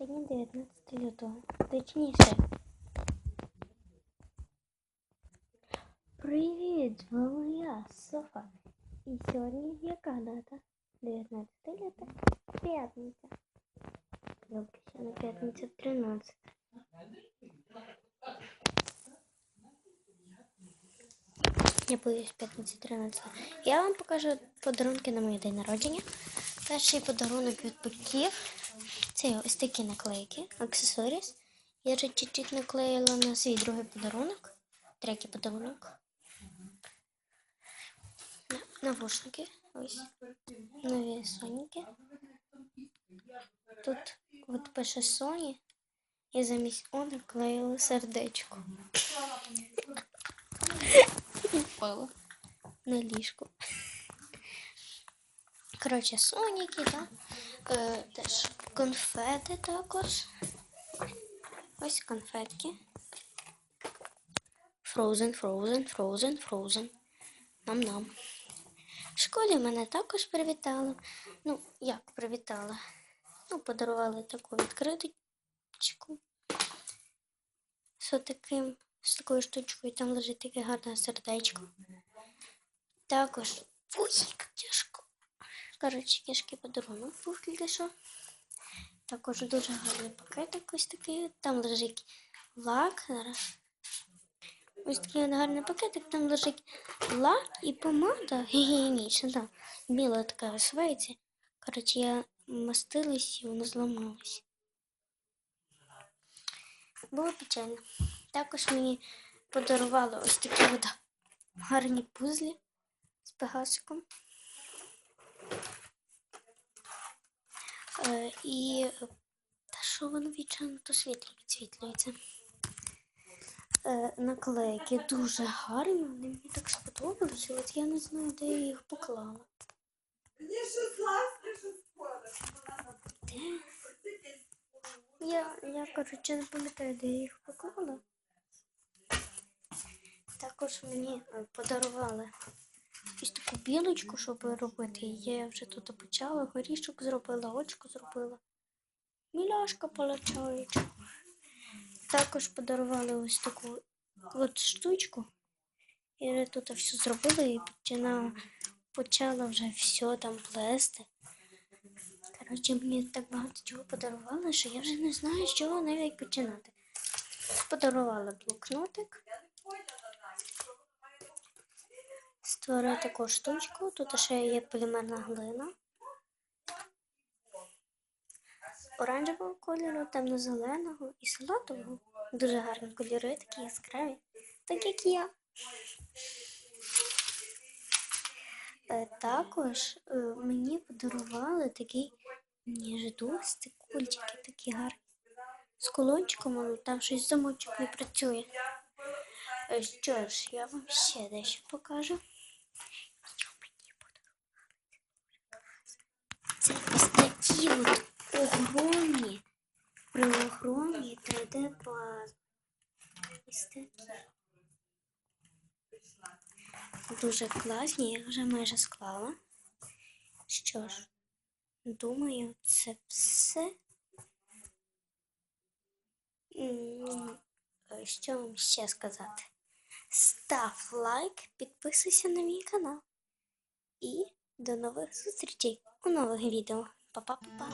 Сьогодні 19 лютого. Точніше. Привіт, з вами я, Софа. І сьогодні яка дата? 19 лютого. П'ятниця. Добре, ще на п'ятниця 13. Я боюсь п'ятниці 13. Я вам покажу подарунки на мій день народження. Перший подарунок від батьків. Це ось такі наклейки, аксесоріс. Я вже чуть-чуть наклеїла на свій другий подарунок. Третій подарунок. Навушники. Ось. Нові соніки. Тут от пише Sony. І замість О наклеїли сердечко. Впало на ліжко. Коротше, соніки, так? Е, теж конфети також. Ось конфетки. Frozen, Frozen, Frozen, Frozen. Нам-нам. В школі мене також привітали. Ну, як привітали? Ну, подарували таку відкриточку. З таким, з такою штучкою там лежить таке гарне сердечко. Також. Ой, як тяжко. Коротше, тяжкий подарунок був тільки що. Також дуже гарний пакетик ось такий. Там лежить лак. Зараз. Ось такий гарний пакетик, там лежить лак і помада гігієнічна. Да. Біла така швейці. Коротше, я мастилась і воно зламалось. Було печально. Також мені подарували ось такі от гарні пузлі з пегасиком. І е, та що воно вічно то світло відсвітлюється. Е, наклейки дуже гарні, вони мені так сподобалися, от я не знаю, де я їх поклала. Мені 16 вже скоро. Де? Я, я коротше, не пам'ятаю, де я їх поклала. Також мені е, подарували ось таку білочку, щоб робити. Я вже тут почала, горішок зробила, очко зробила. Міляшка получають. Також подарували ось таку от штучку. Я тут все зробила і починала, почала вже все там плести. Коротше, мені так багато чого подарували, що я вже не знаю, з чого навіть починати. Подарували блокнотик. Створила таку штучку. Тут ще є полімерна глина. Оранжевого кольору, темно-зеленого і салатового. Дуже гарні кольори, такі яскраві, так як я. Е, Також е, мені подарували такий ніжду, стикульчики такі гарні. З колончиком, але там щось замочок не працює. Е, Що ж, я вам ще дещо покажу. Це ось такі от огромні, прилогромні 3D плазми. Ось такі. Дуже класні, я вже майже склала. Що ж, думаю, це все. Що вам ще сказати? Став лайк, підписуйся на мій канал. І до нових зустрічей у нових відео. Па-па-па-па.